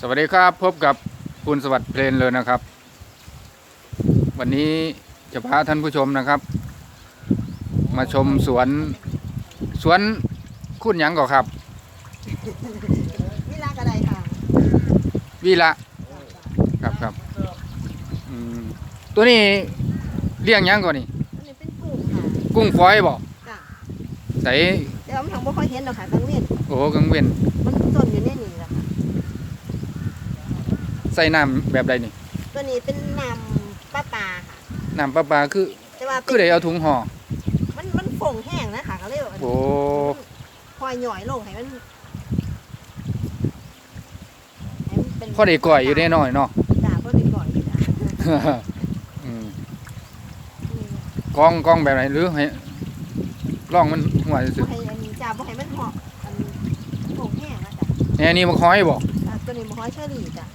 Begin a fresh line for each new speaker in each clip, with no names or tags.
สวัสดีครับพบกับคุณสวัสดิ์เพลนเลยนะครับ วันนี้จะพาท่านผู้ชมนะครับ มาชมสวนสวนคุณหยังก่อครับ
วิลากระไดค่ะ
วีละครับครับอืมตัวนี้เลี้ยงหยังก่อนนี่
อันนี้เป็นกุ้งค่ะ
กุ้งฝอยบ่
จ้ะ
ใส่
แต่ว่ามันทางบ่ค่อยเห็นหรอกค่ะกังเวียน
โอ้กังเว้น
มันต้นอยู่ในนี่แหละค่ะ
ใส่น้ำแบบใดนี่
ตัวนี้เป็นน้ำปลาปลาค่ะ
น้ำประปาคือ
แต่ว่าเป็น
คือได้เอาถุงห่อ
มันมันฝงแห้งนะคะก็เลยว่า
โอ้
พอยหน่อยลงให้มันให้มันเป็น
พอได้ก่อยอยู่ได้น้อยเนาะ
จ้าพอได้ก่อยอยู่จ้ะ
อืม
นี่
กองกองแบบไหนหรือให้ล่องมันหัว
บ่
ซื่อ
ให้อันนี้จ้าบ่ให้มันเหาะอันฝงแห้งนะจ้ะ
ๆแหนี่มันคอยบ่
อะตัวนี้บ่ฮ้อยเชอรี่จ้ะ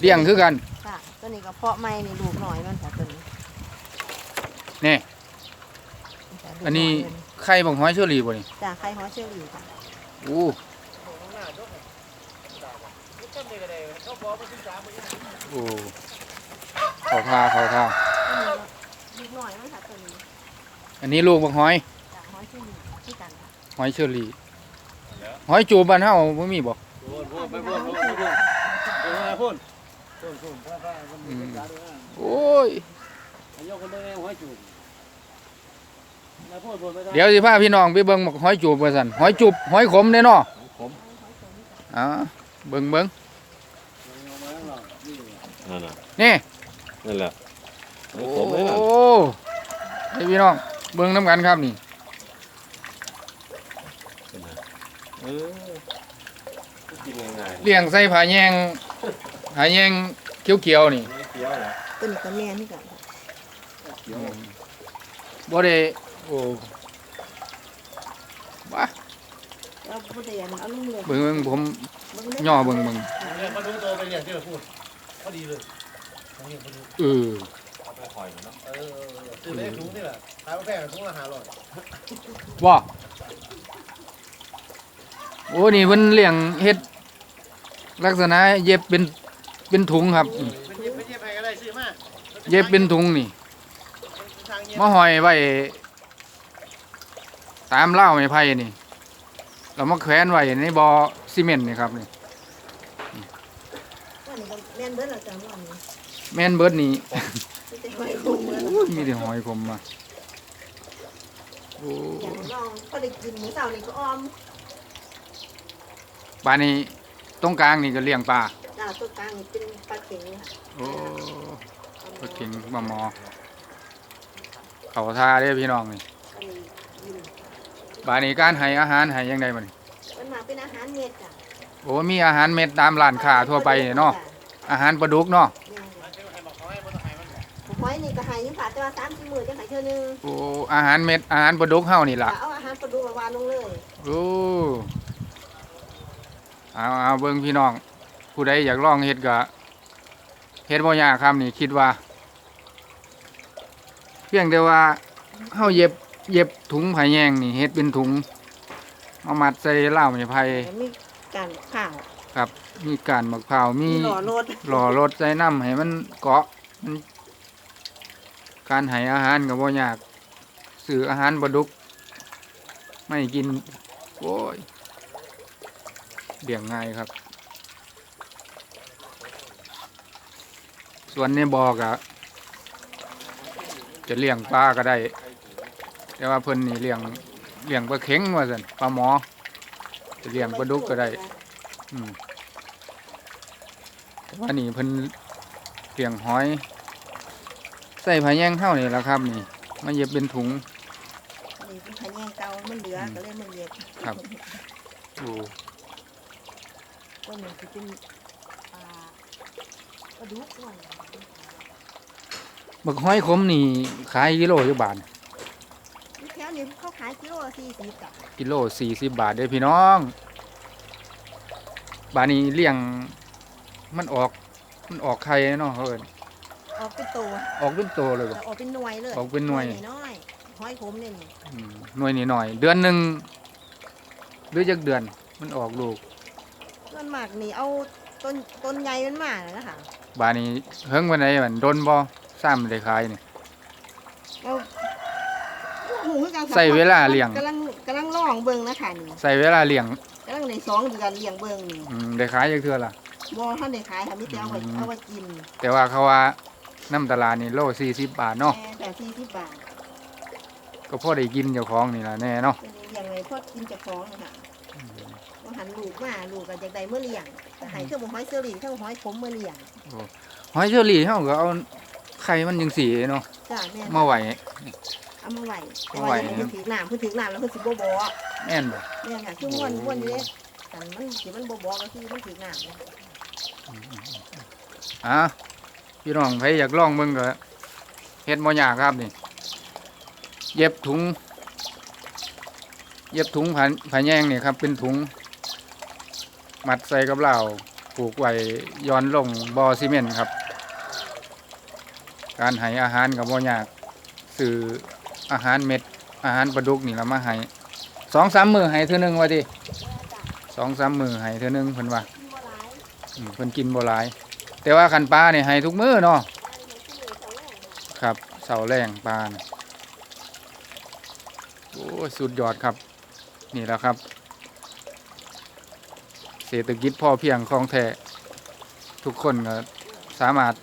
เลี้ยงคือกัน
จ้ะตัวนี้ก็เพาะไม้นี่ลูกหน่อยมันค่ะตัวนี้
นี่
จ้ะลูก
อันนี้
ยมั
ไข่บังหอยเชอรี่บ่นี่
จ้ะไข่ฮ้อยเชอรี่จ้ะ
อู้โอ้เขาทาเขาทา
ลูกหน่อยมันค่ะตัวนี้
อันนี้ลูกบักหอย
จ้ะฮ้อยเชอรี่ที่กันค่ะ
หอยเชอรี่หอยจูบบ้านเฮาบ่มีบ่
พูดพูดไปพูดพูดพูดพูดพูด พูดพูดพระพระมันเป็นการด้วยนะ
โอ้ย
นายกคนเดียวห้อยจูบนะพูดพูดไม่ได้
เดี๋ยวสิพาพี่น้องไปเบิ่งบักหอยจูบว่าซั่นหอยจูบหอยขมเด้เนาะ
ผม
อ่าเบิ่งเบิ่ง
นั่นน่ะ
นี่
นั่นแหละ
โอ้
ผมเลยน่ะ
ให้พี่น้อง เบิ่งนํกันครับนี่
เออกินง่าย
เลี้ยงใส่ผ้าแยง ผ้าแยงเขียวๆนี่
ๆเคี้ยวเหรอ
ตัวนี้ก็แม่นี่กันค่ะ
เคี้ยว
บ่ได้โอ้บ้า
แล้วผู้เรียนเอาลุงเลย
เบิ่งเบิ่งผม
เบิ่งเด้
ย่อเบิ่งเบิ่ง
เนี่ยมาดูตัวไปเนี่ยที่เราพูดพอดีเลยนี่มาดู
เออ
เอาไปคอยมันเนาะเออตื่นได้ถุงนี่แหละขายกาแฟถุงละห้าร้อย
ว่าโอ้นี่เพิ่นเลี้ยงเฮ็ดลักษณะเย็บเป็น เป็นถุงครับนี่
เป็นเย็บเป็นเย็บไปก็ได้ซื้อมา
เย็บเป็นถุงนี่
ทางเย็บ
มาห้อยไว้ตามเล่าวไม้ไผ่นี่ เรามาแขวนไว้ในบ่อซีเมนต์นี่ครับนี่
ว่านี่ก็แม่นเบิดแล้วจ้ะว่านี่
แม่นเบิดนี่
ไม่ได้ไว้คุมเบิด
โอ้ยมีแต่หอยผมมาโอ้
อย่างลองพอได้กินมื้อเช้านี่ก็ออม
ปลานี่ตรงกลางนี่ก็เลี้ยงปลา
จ้า ตัวกลางนี่เป็นปลาเข็งค่ะ
โอ้ปลาเก่งปลาหมอ เขาท่าเด้อพี่น้องนี่
อันนี้ยิน
ปลานี่การให้อาหารให้ยังไงมัน
มันมาเป็นอาหารเม็ดจ้ะ
โอ้มีอาหารเม็ดตามร้านค้าทั่วไปนี่เนาะอาหารปลาดุกเนาะ
เนี่ยหอยนี่ก็ให้อยู่ค่ะแต่ว่า3-4มื้อจังให้เทื่อนึง
โอ้อาหารเม็ดอาหารปลาดุกเฮานี่ล่ะ
จ้ะเอาอาหารปลาดุกมาวางลงเลย
โอ้เอาเอาเบิ่งพี่น้อง ผู้ใดอยากลองเฮ็ดก็เฮ็ดบ่ยากครับนี่คิดว่า เพียงแต่ว่าเฮาเย็บเย็บถุงผ้าแยงนี่เฮ็ดเป็นถุงมามัดใส่เหล้าไม้ไผ่
แล้วมีการข้าว
ครับ มีการมะพร้าวมี
มีหล่อรถ
หล่อรถใส่น้ำให้มันเกาะมันการให้อาหารก็บ่ยากซื้ออาหารปลาดุก ไม่กิน โอ้ยเลี้ยงง่ายครับ ส่วนในบ่อก็จะเลี้ยงปลาก็ได้ แต่ว่าเพิ่นนี่เลี้ยงเลี้ยงปลาเข็งว่าซั่นปลาหมอ จะเลี้ยงปลาดุกก็ได้ อืมแต่ว่านี่เพิ่นเลี้ยงหอย ใส่ผ้าแยงเท่านี่แหละครับ นี่มาเย็บเป็นถุง
นี่เป็นขะแยงเก่ามันเหลือก็เลยมันเย็บ
ครับ โอ้
ก็เหมือนสิเป็นปลา ปลาดุกด้วย
บักหอยขมนี่ขายกิโลอยู่บาท
แถวนี้เขาขายกิโลละ40กับ
กิโลสี่สิบบาทเด้อพี่น้อง บาทนี้เลี้ยงมันออก มันออกไข่เนาะเขาเอิ้น
ออกเป็นตัว
ออกเป็นโตเลยบ่
ออกเป็นหน่วยเลย
ออกเป็นหน่วย
น้อยๆหอยขมเนี่ยนี่
อืมหน่วยนี่หน่อย เดือนหนึ่งหรือจักเดือนมันออกลูก
ส่วนมากนี่เอา ตต้นต้นใหญ่มันมากเลยนะคะ
บาดนี้เฮิงวันไหนมันโดนบ่ซ้ำได้ขายนี่
เอาหูคือกันค่ะ
ใส่เวลาเลี้ยง
กำลังกำลังลองเบิ่งนะคะนี่
ใส่เวลาเลี้ยง
กำลังในสองเดือนเลี้ยงเบิ่งนี่
อืมได้ขายจักเทื่อล่ะ
บ่ท่านได้ขายค่ะมีแต่เอาไว้
อืม
เอาไว้กิน
แต่ว่าเขาว่าน้ำตลาดนี่โล40บาทเนาะ
แม่แต่สี่สิบบาท
ก็พอได้กินเจ้าของนี่ล่ะแน่เนาะ
เป็นเลี้ยงไว้พอกินจากของนะคะว่าหัน ลูกมาลูกก็จากใดเมื่อเลี้ยงแต่ให้เครื่องบ่ห้อยเซอรี่เครื่องบ่ห้อยผมเมื่อเลี้ยง
หอยเชอรี่เฮาก็เอาไข่มันจังสีเนาะ
จ้าแม่
มาไว้
เอามาไว้
เอาไว้
เพิ่นถือน้ำเพิ่นถือน้ำแล้วเพิ่นสิบ่บ่
แม่นบ่
เนี่ยค่ะคือม้วนม้วนอยู่เด้กันมันสิมันบ่บ่ก็คือมันถือน้ำเนี่ย
อะพี่น้องใครอยากลองเบิ่งก็เฮ็ดบ่ยากครับนี่ เย็บถุง เย็บถุงผาผาแยงนี่ครับ เป็นถุง มัดใส่กับเหล้าผูกไว้ย้อนลงบ่อซีเมนต์ครับ การให้อาหารกับบ่ยากซื้ออาหารเม็ด อาหารปลาดุกนี่ละมาให้สองสามมือให้เท่านึงว่าดิสองสามมือให้เท่านึงเพิ่นว่า
กินบ่หลาย
อืมเพิ่นกินบ่หลาย แต่ว่าคันปลาเนี่ยให้ทุกมือเนาะ
ครั
บเสาแรงปลาโอ้สุดยอดครับ นี่แหละครับ เศรษฐกิจพอเพียงของแท้ทุกคนก็สามารถ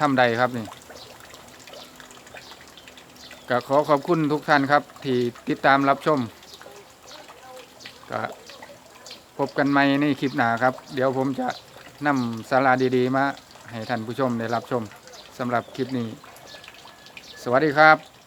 ทำได้ครับนี่ก็ขอขอบคุณทุกท่านครับ ที่ติดตามรับชมก็พบกันใหม่ในคลิปหน้าครับ เดี๋ยวผมจะนำสาระดีๆมาให้ท่านผู้ชมได้รับชมสำหรับคลิปนี้ สวัสดีครับ